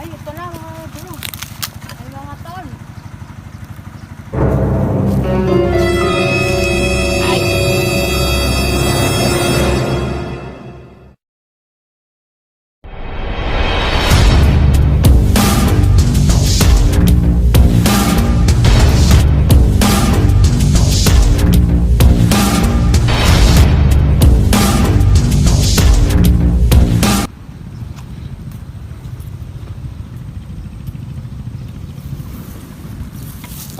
Ay, ito na mga bro.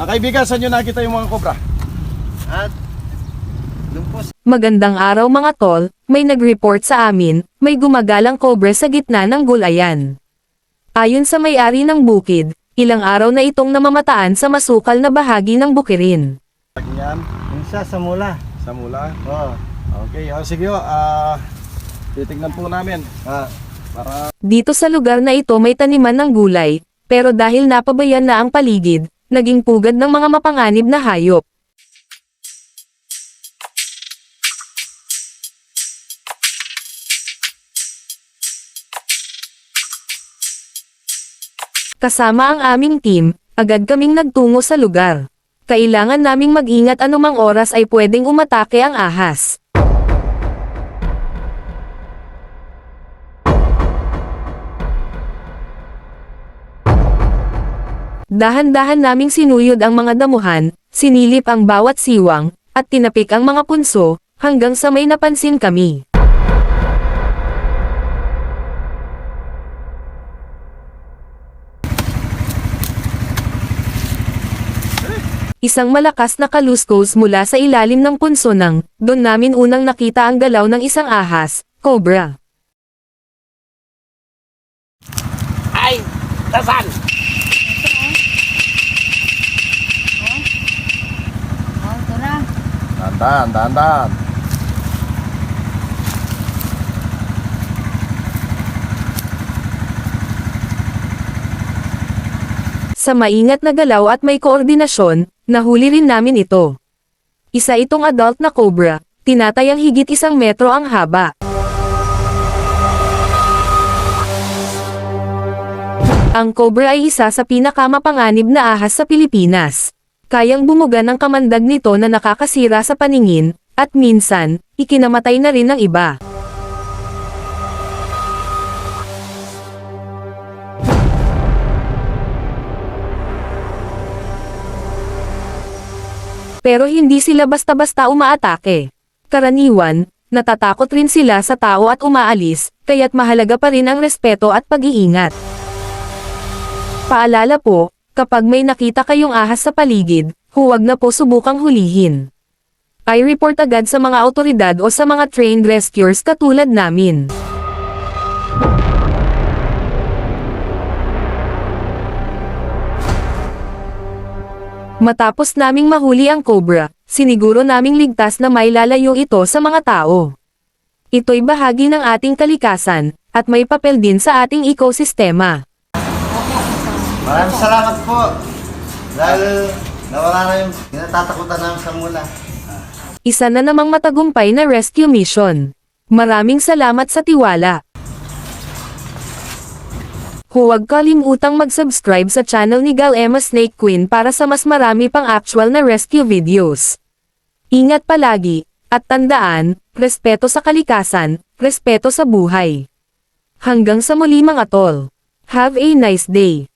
Ah, kaibigan, saan nyo nakita yung mga kobra? At doon po sa Magandang araw mga tol, may nag-report sa amin, may gumagalang kobre sa gitna ng gulayan. Ayon sa may-ari ng bukid, ilang araw na itong namamataan sa masukal na bahagi ng bukirin. Yan, yung sa sa mula. sa mula. Oo. Okay, oh, sige, oh, ah, titignan po namin. Ah, Para Dito sa lugar na ito may taniman ng gulay, pero dahil napabayan na ang paligid, naging pugad ng mga mapanganib na hayop. Kasama ang aming team, agad kaming nagtungo sa lugar. Kailangan naming mag-ingat anumang oras ay pwedeng umatake ang ahas. Dahan-dahan naming sinuyod ang mga damuhan, sinilip ang bawat siwang, at tinapik ang mga punso, hanggang sa may napansin kami. Isang malakas na kaluskos mula sa ilalim ng punso ng, doon namin unang nakita ang galaw ng isang ahas, cobra. Ay! Tasan! Oh, ito na. Dandan, dandan. Sa maingat na galaw at may koordinasyon, nahuli rin namin ito. Isa itong adult na cobra, tinatayang higit isang metro ang haba. Ang cobra ay isa sa pinakamapanganib na ahas sa Pilipinas. Kayang bumuga ng kamandag nito na nakakasira sa paningin, at minsan, ikinamatay na rin ng iba. Pero hindi sila basta-basta umaatake. Karaniwan, natatakot rin sila sa tao at umaalis, kaya't mahalaga pa rin ang respeto at pag-iingat. Paalala po, kapag may nakita kayong ahas sa paligid, huwag na po subukang hulihin. I-report agad sa mga autoridad o sa mga trained rescuers katulad namin. Matapos naming mahuli ang cobra, siniguro naming ligtas na may lalayo ito sa mga tao. Ito'y bahagi ng ating kalikasan, at may papel din sa ating ekosistema. Maraming salamat po. Dahil nawala na yung kinatatakutan namin sa mula. Isa na namang matagumpay na rescue mission. Maraming salamat sa tiwala. Huwag kalimutang mag-subscribe sa channel ni Gal Emma Snake Queen para sa mas marami pang actual na rescue videos. Ingat palagi, at tandaan, respeto sa kalikasan, respeto sa buhay. Hanggang sa muli mga tol. Have a nice day.